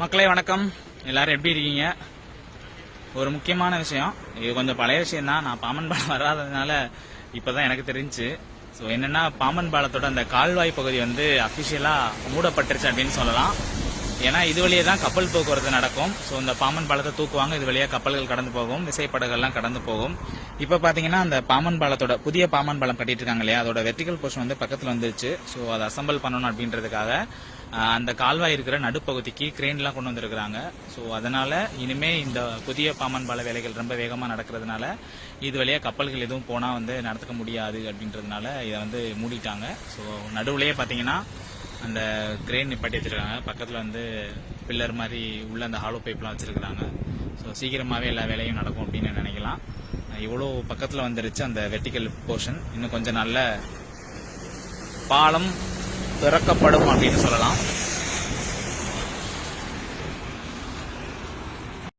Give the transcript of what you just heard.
மக்களே வணக்கம். எல்லாரும் எப்படி இருக்கீங்க? ஒரு முக்கியமான விஷயம். இது கொஞ்சம் பழைய விஷயம் தான் நான் பாமன் பாலம் வராததுனால இப்பதான் எனக்கு தெரிஞ்சு. ஸோ என்னன்னா பாமன் பாலத்தோட அந்த கால்வாய் பகுதி வந்து அபிஷியலா மூடப்பட்டுருச்சு அப்படின்னு சொல்லலாம். ஏன்னா இது வழியே தான் கப்பல் போக்குவரத்து நடக்கும். ஸோ இந்த பாமன் பாலத்தை தூக்குவாங்க. இது வழியாக கப்பல்கள் கடந்து போகும். விசைப்படகள்லாம் கடந்து போகும். இப்போ பார்த்தீங்கன்னா அந்த பாமன் பாலத்தோட புதிய பாமன் பாலம் கட்டிட்டு இருக்காங்க இல்லையா? அதோட வெர்டிகல் போர்ஷன் வந்து பக்கத்தில் வந்துருச்சு. ஸோ அதை அசம்பிள் பண்ணணும் அப்படின்றதுக்காக அந்த கால்வாய் இருக்கிற நடுப்பகுதிக்கு கிரெயின்லாம் கொண்டு வந்திருக்கிறாங்க. ஸோ அதனால இனிமே இந்த புதிய பாமன் பால வேலைகள் ரொம்ப வேகமாக நடக்கிறதுனால இது வழியாக கப்பல்கள் எதுவும் போனால் வந்து நடத்துக்க முடியாது அப்படின்றதுனால இதை வந்து மூடிட்டாங்க. ஸோ நடுவுலேயே பார்த்தீங்கன்னா அந்த கிரேன் நிப்பாட்டி வச்சிருக்காங்க. பக்கத்தில் வந்து பில்லர் மாதிரி உள்ள அந்த ஹாலோ பைப்லாம் வச்சிருக்கிறாங்க. ஸோ சீக்கிரமாகவே எல்லா வேலையும் நடக்கும் அப்படின்னு நினைக்கலாம். இவ்வளோ பக்கத்தில் வந்துருச்சு அந்த வெர்டிக்கல் போர்ஷன் இன்னும் கொஞ்ச நல்ல பாலம் திறக்கப்படும் அப்படின்னு சொல்லலாம்.